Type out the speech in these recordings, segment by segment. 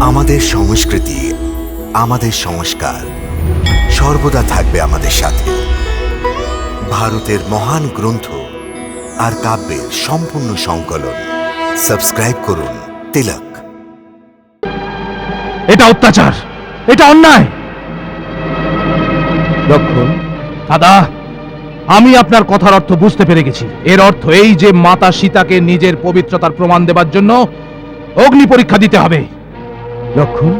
আমাদের সংস্কৃতি আমাদের সংস্কার সর্বদা থাকবে আমাদের সাথে। ভারতের মহান গ্রন্থ আর কাব্যের সম্পূর্ণ সংকলন। সাবস্ক্রাইব করুন তিলক। এটা অত্যাচার এটা অন্যায়। লক্ষণ? দাদা আমি আপনার কথার অর্থ বুঝতে পেরে গেছি। এর অর্থ এই যে মাতা সীতাকে নিজের পবিত্রতার প্রমাণ দেবার জন্য অগ্নি পরীক্ষা দিতে হবে। লক্ষণ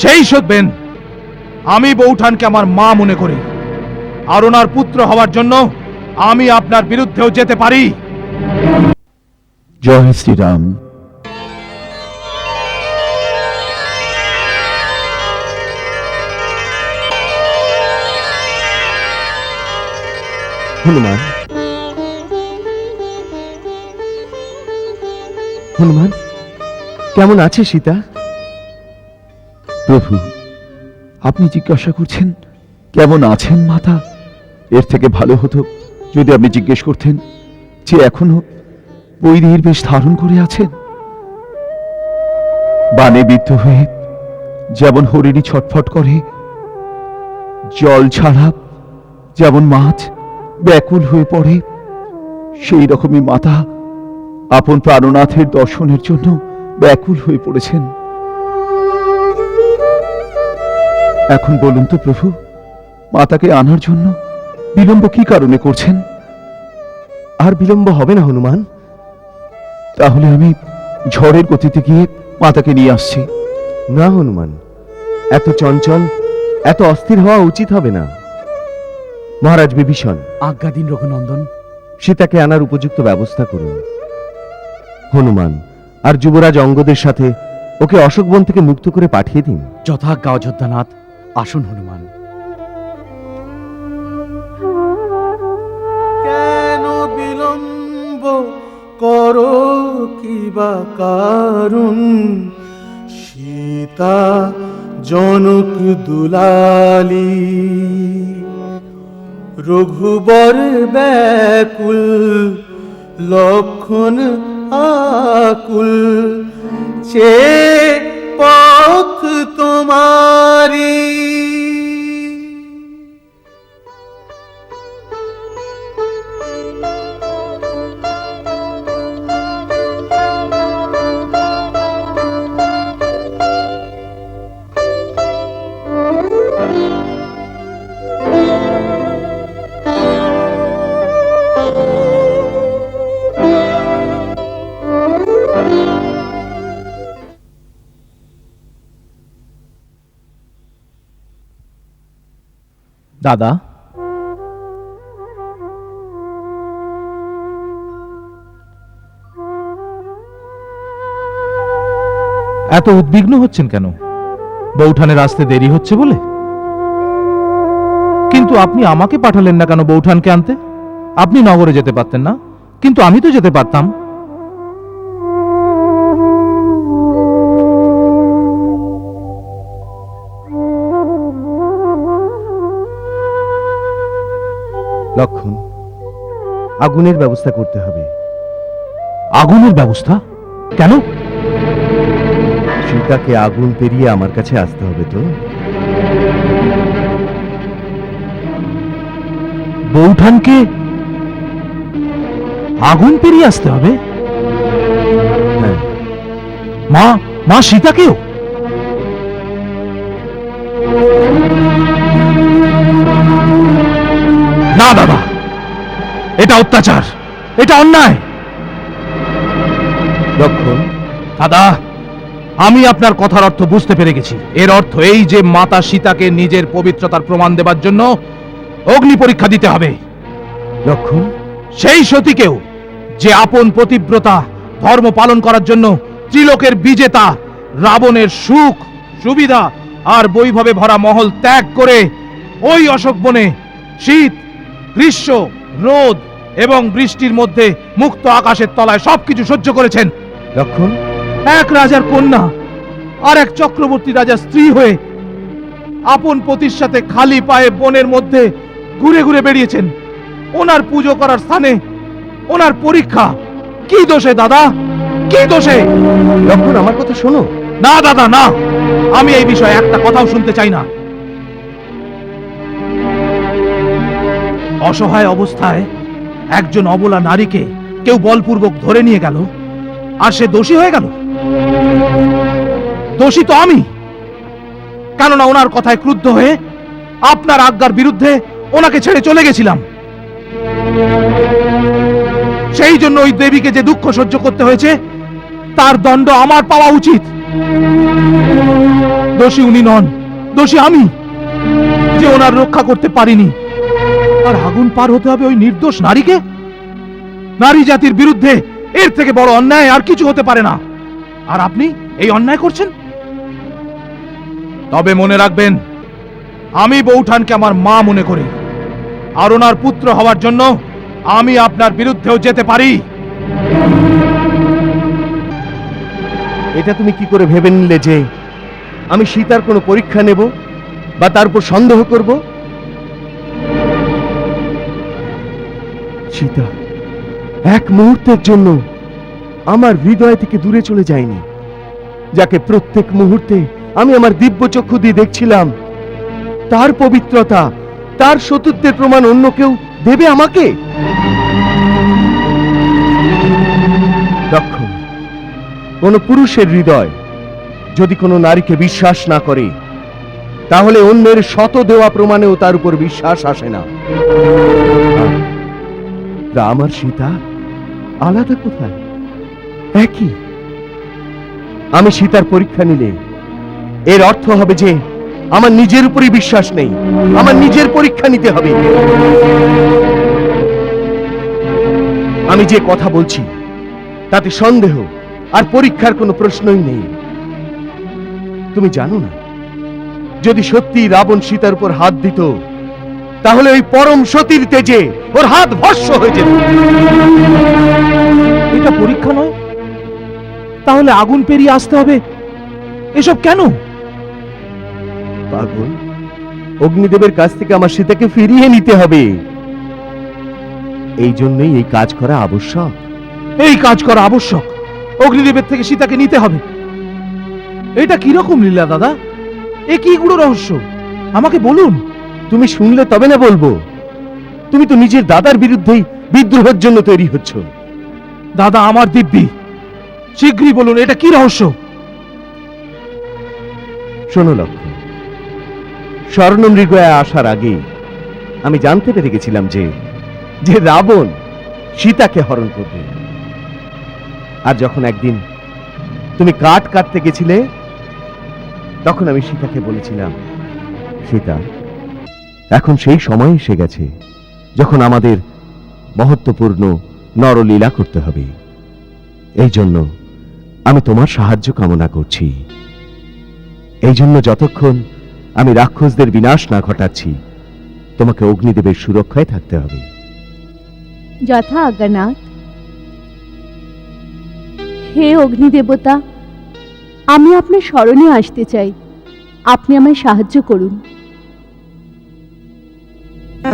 সেই সত্যবেন আমি বৌঠানকে আমার মা মনে করি। আর ওনার পুত্র হওয়ার জন্য আমি আপনার বিরুদ্ধেও যেতে পারি। জয় শ্রীরাম। হনুমান। হনুমান, কেমন আছে সীতা? প্রভু, আপনি জিজ্ঞাসা করছেন, কেমন আছেন মাতা? এর থেকে ভালো হতো যদি আপনি জিজ্ঞেস করতেন যে এখনও বৈরীর বেশ ধারণ করে আছেন। বানে বিদ্ধ হয়ে যেমন হরিণী ছটফট করে, জল ছাড়া যেমন মাছ ব্যাকুল হয়ে পড়ে, সেই রকমই মাতা আপন প্রাণনাথের দর্শনের জন্য ব্যাকুল হয়ে পড়েছেন। এখন বলুন তো প্রভু মাতাকে আনার জন্য বিলম্ব কি কারণে করছেন? আর বিলম্ব হবে না হনুমান। তাহলে আমি ঝড়ের গতিতে গিয়ে মাতাকে নিয়ে আসছি। না হনুমান এত চঞ্চল এত অস্থির হওয়া উচিত হবে না। মহারাজ বিভীষণ আজ্ঞা দিন রঘুনন্দন। সীতাকে আনার উপযুক্ত ব্যবস্থা করুন। হনুমান আর যুবরাজ অঙ্গদের সাথে ওকে অশোকবন থেকে মুক্ত করে পাঠিয়ে দিন। যথাজ্ঞা অযোধ্যানাথ আসুন, হনুমান। কেন বিলম্ব করো কিবা কারণ? সীতা জনক দুলালি, রঘুবর ব্যাকুল, লক্ষণ আকুল চে দাদা। এত উদ্বিগ্ন হচ্ছেন কেন? বৌঠানের আসতে দেরি হচ্ছে বলে? কিন্তু আপনি আমাকে পাঠালেন না কেন বৌঠানকে আনতে? আপনি নগরে যেতে পারতেন না। কিন্তু আমি তো যেতে পারতাম। লক্ষণ। আগুনের ব্যবস্থা করতে হবে। আগুনের ব্যবস্থা? কেন? সীতাকে আগুন পেরিয়ে আমার কাছে আসতে হবে তো। বৌঠানকে আগুন পেরিয়ে আসতে হবে? হ্যাঁ। মা মা সীতাকেও? এটা অত্যাচার এটা অন্যায়। লক্ষণ দাদা আমি আপনার কথার অর্থ বুঝতে পেরে গেছি। এর অর্থ এই যে মাতা সীতাকে নিজের পবিত্রতার প্রমাণ দেবার জন্য অগ্নি পরীক্ষা দিতে হবে। লক্ষণ সেই সতীকেও যে আপন প্রতিব্রতা ধর্ম পালন করার জন্য ত্রিলোকের বিজেতা রাবণের সুখ সুবিধা আর বৈভবে ভরা মহল ত্যাগ করে ওই অশোক বনে শীত গ্রীষ্ম রোদ এবং বৃষ্টির মধ্যে মুক্ত আকাশের তলায় সবকিছু সহ্য করেছেন। লক্ষণ? এক রাজার কন্যা আর এক চক্রবর্তী রাজার স্ত্রী হয়ে আপন পতির সাথে খালি পায়ে বনের মধ্যে ঘুরে ঘুরে বেরিয়েছেন ওনার পুজো করার স্থানে ওনার পরীক্ষা। কি দোষে দাদা? কি দোষে? লক্ষণ আমার কথা শোনো। না দাদা না। আমি এই বিষয়ে একটা কথাও শুনতে চাই না। অসহায় অবস্থায় একজন অবলা নারীকে কেউ বলপূর্বক ধরে নিয়ে গেল, আর সে দোষী হয়ে গেল? দোষী তো আমি। কেননা ওনার কথায় ক্রুদ্ধ হয়ে আপনার আজ্ঞার বিরুদ্ধে ওনাকে ছেড়ে চলে গেছিলাম। সেই জন্য ওই দেবীকে যে দুঃখ সহ্য করতে হয়েছে, তার দণ্ড আমার পাওয়া উচিত। দোষী উনি নন, দোষী আমি, যে ওনার রক্ষা করতে পারিনি। আর আগুন পার হতে হবে ওই নির্দোষ নারীকে? নারী জাতির বিরুদ্ধে এর থেকে বড় অন্যায় আর কিছু হতে পারে না। আর আপনি এই অন্যায় করছেন? তবে মনে রাখবেন, আমি বৌঠানকে আমার মা মনে করি। আর ওনার পুত্র হওয়ার জন্য আমি আপনার বিরুদ্ধেও যেতে পারি। এটা তুমি কি করে ভেবে নিলে যে আমি সীতার কোনো পরীক্ষা নেব বা তার উপর সন্দেহ করব? সীতা। এক মুহূর্তের জন্য আমার হৃদয় থেকে দূরে চলে যায়নি। যাকে প্রত্যেক মুহূর্তে আমি আমার দিব্য চক্ষু দিয়ে দেখছিলাম, তার পবিত্রতা, তার সতীত্বের প্রমাণ অন্য কেউ দেবে আমাকে? কোন পুরুষের হৃদয় যদি কোনো নারীকে বিশ্বাস না করে, তাহলে অন্যের শত দেওয়া প্রমাণেও তার উপর বিশ্বাস আসে না। রাম আর সীতা আলাদা কোথায়? একই। আমি সীতার পরীক্ষা নিলে এর অর্থ হবে যে আমার নিজের উপরই বিশ্বাস নেই, আমার নিজের পরীক্ষা নিতে হবে। আমি যে কথা বলছি, তাতে সন্দেহ আর পরীক্ষার কোনো প্রশ্নই নেই। তুমি জানো না, যদি সত্যি রাবণ সীতার উপর হাত দিত তাহলে ওই পরম সতীর তেজে ওর হাত ভস্য হয়ে যেত। এটা পরীক্ষা নয়? তাহলে আগুন পেরিয়ে আসতে হবে? এসব কেন? পাগল অগ্নিদেবের কাছ থেকে আমার সীতাকে ফিরিয়ে নিতে হবে। এই জন্যই এই কাজ করা আবশ্যক। এই কাজ করা আবশ্যক। অগ্নিদেবের থেকে সীতাকে নিতে হবে। এটা কীরকম লীলা দাদা? এ কি গুড়ো রহস্য? আমাকে বলুন। তুমি শুনলে তবে না বলব। তুমি তো নিজের দাদার বিরুদ্ধেই বিদ্রোহের জন্য তৈরি হচ্ছ। দাদা আমার দিব্যি শীঘ্রই বলুন এটা কি রহস্য? শোনো লক্ষ্য স্বর্ণ মৃগয়া আসার আগে আমি জানতে পেরে গেছিলাম যে যে রাবণ সীতাকে হরণ করবে। আর যখন একদিন তুমি কাঠ কাটতে গেছিলে তখন আমি সীতাকে বলেছিলাম সীতা এখন সেই সময় এসে গেছে, যখন আমাদের মহত্বপূর্ণ নরলীলা করতে হবে। এই জন্য আমি তোমার সাহায্য কামনা করছি। এই জন্য যতক্ষণ আমি রাক্ষসদের বিনাশ না ঘটাচ্ছি, তোমাকে অগ্নিদেবের সুরক্ষায় থাকতে হবে। যথা আজ্ঞানাথ। হে অগ্নিদেবতা, আমি আপনার স্মরণে আসতে চাই। আপনি আমায় সাহায্য করুন। আমি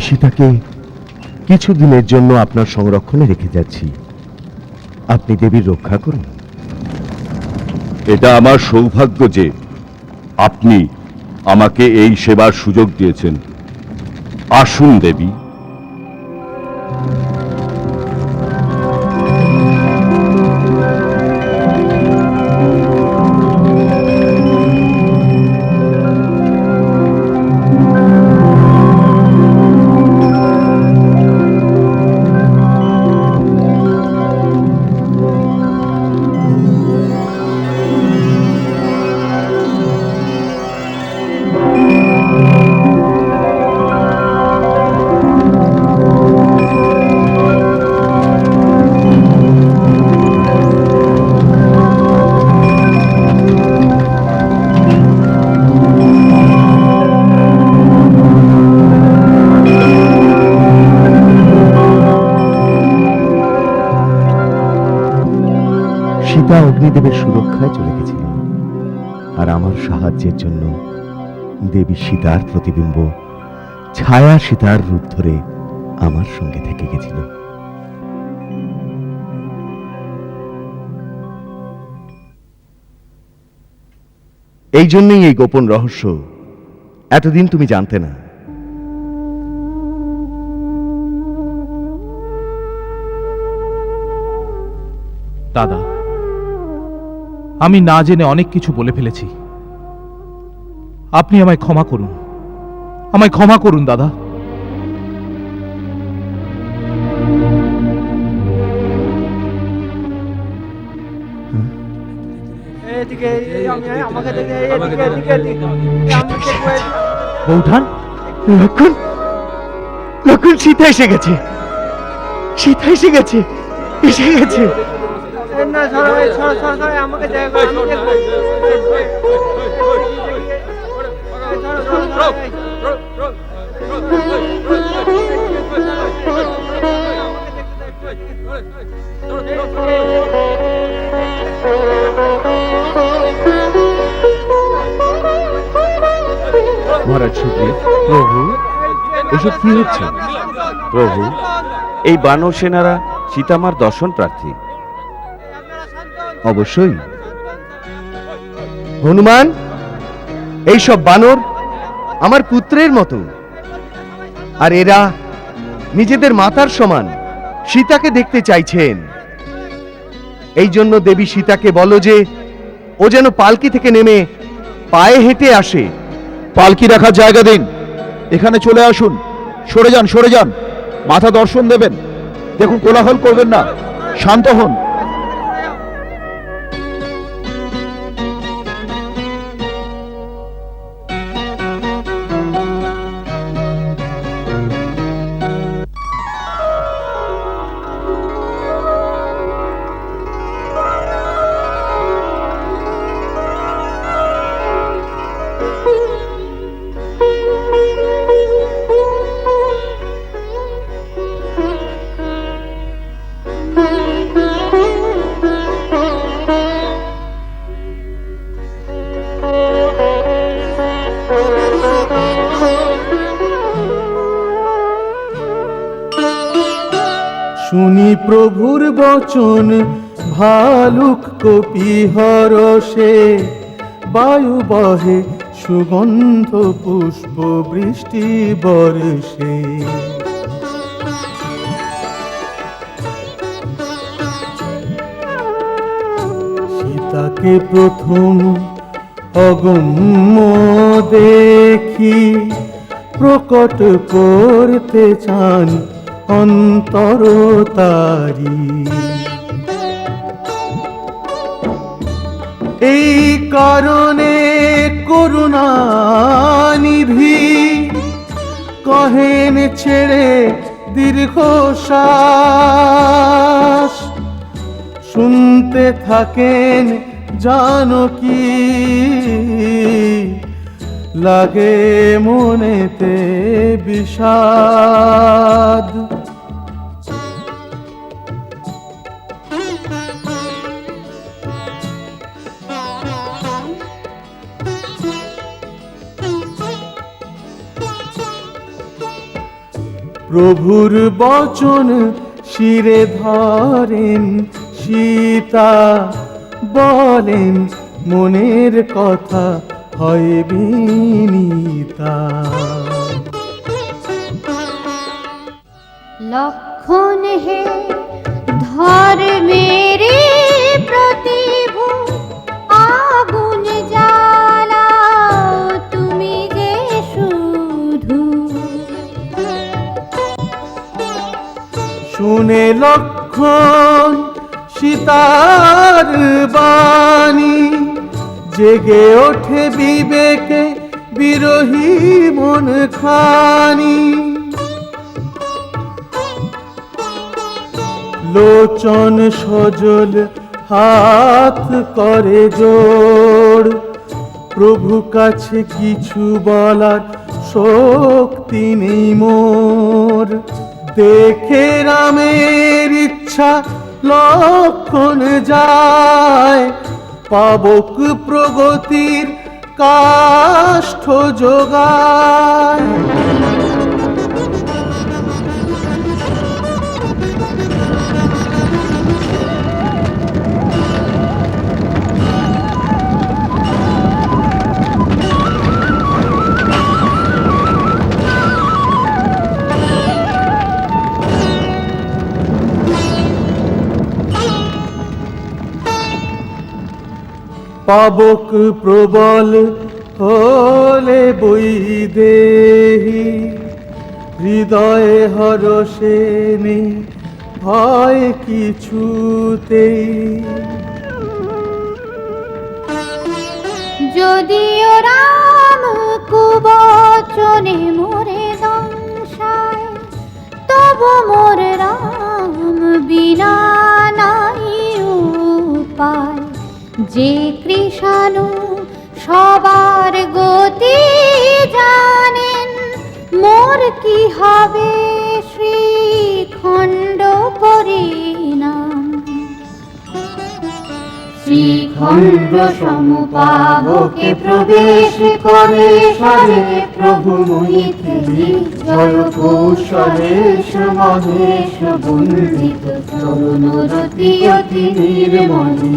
সীতাকে কিছুদিনের জন্য আপনার সংরক্ষণে রেখে যাচ্ছি। আপনি দেবীর রক্ষা করুন। এটা আমার সৌভাগ্য যে আপনি আমাকে এই সেবার সুযোগ দিয়েছেন। আসুন দেবী। সীতা অগ্নিদেবের সুরক্ষায় চলে গেছিলেন আর আমার সাহায্যের জন্য দেবী সীতার প্রতিবিম্ব, ছায়া সীতার রূপ ধরে আমার সঙ্গে থেকে গেছিল। এই জন্যই এই গোপন রহস্য এতদিন তুমি জানতে না। দাদা আমি না জেনে অনেক কিছু বলে ফেলেছি। আপনি আমায় ক্ষমা করুন। আমায় ক্ষমা করুন দাদা। বৌঠান? লক্ষণ? লক্ষণ সীতা এসে গেছে। সীতা এসে গেছে। এসে গেছে। না সরো ভাই, সরো সরো সরো আমাকে আমি। মহারাজ সুগ্রীব প্রভু এসব কি হচ্ছে প্রভু এই বানর সেনারা সীতামার দর্শন প্রার্থী অবশ্যই। হনুমান এই সব বানর আমার পুত্রের মতো। আর এরা নিজেদের মাতার সমান সীতাকে দেখতে চাইছেন। এই জন্য দেবী সীতাকে বলো যে, ও যেন পালকি থেকে নেমে পায়ে হেঁটে আসে। পালকি রাখার জায়গা দিন। এখানে চলে আসুন। সরে যান সরে যান। মাথা দর্শন দেবেন। দেখুন, কোলাহল করবেন না। শান্ত হন। প্রভুর বচন, ভালুক কপি হরসে বায়ু বহে, সুগন্ধ পুষ্প বৃষ্টি বর্ষে। সীতাকে প্রথম অগম্য দেখি, প্রকট করতে চান অন্তর তারি এই কারণে করুণা নিধি কহেন ছেড়ে দীর্ঘ শুনতে থাকেন জানকি। লাগে মনেতে বিষাদ। প্রভুর বচন শিরে ধরেন সীতা বলেন মনের কথা হয় বিনীতা। লক্ষণ হে ধর্মেরে প্রতিভু আগুন জ্বালাও তুমি যে শুধু। শুনে লক্ষণ সীতার বাণী জেগে ওঠে বিবেকে বিরোহী মন খানি। লোচন সজল হাত করে জোড় প্রভু কাছে কিছু বলার শক্তি নেই মোর। দেখে রামের ইচ্ছা লক্ষণ যায় পাবক প্রগতির কাষ্ঠ যোগায়। পাবক প্রবল হলে বই দেহি হৃদয়ে হরসে নেই ভয় কিছুতেই। যদিও রাম কুবচনে মোরে দংশায় তবু মোর রাম বিনা যে কৃষাণু সবার গতি জানেন, মোর কি হবে শ্রীখণ্ড পরিণাম? শ্রীখণ্ড সমপাবকে প্রবেশ করে সরে প্রভু মৈথিলী জয় কৌশলেশ মহেশ বন্দিত চরণ রতি অতি নির্মলী।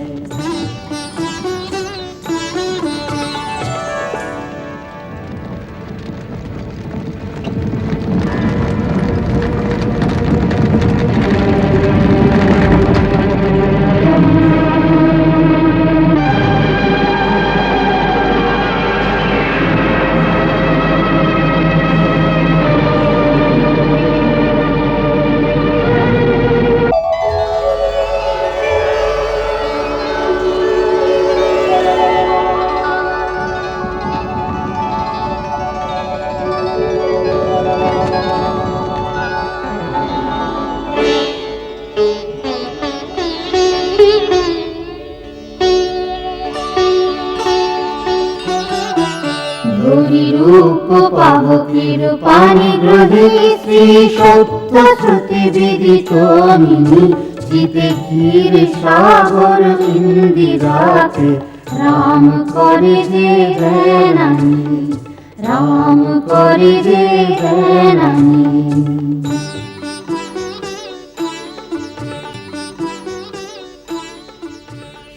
রূপ পাবকের পানি গ্রহে শ্রী সত্য শ্রুতি বিদিত মিনি জিতে ক্ষীর সাগর ইন্দিরাতে রাম করে যে জ্ঞানানি রাম করে যে জ্ঞানানি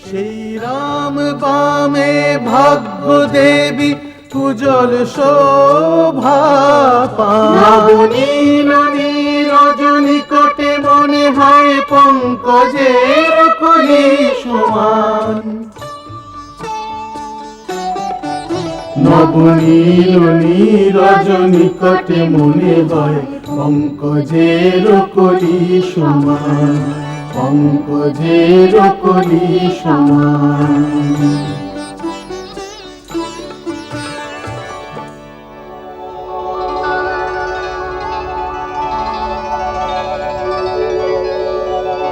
সেই রাম বামে ভাগ্য দেবী উজ্জ্বল শোভা নদী রজনী কোটে মনে হয় পঙ্কজের কলি সমান। নবনীলনী রজনী কটে মনে হয় পঙ্কজের কলি সমান। পঙ্কজের কলি সমান।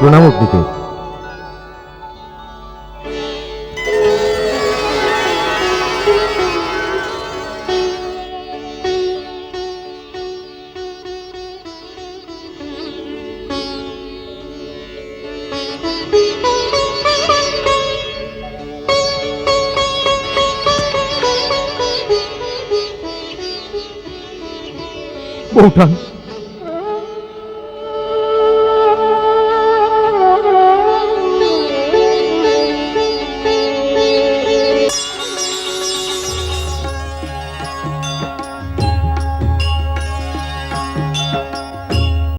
প্রণাম অগ্নিদেব বৌঠান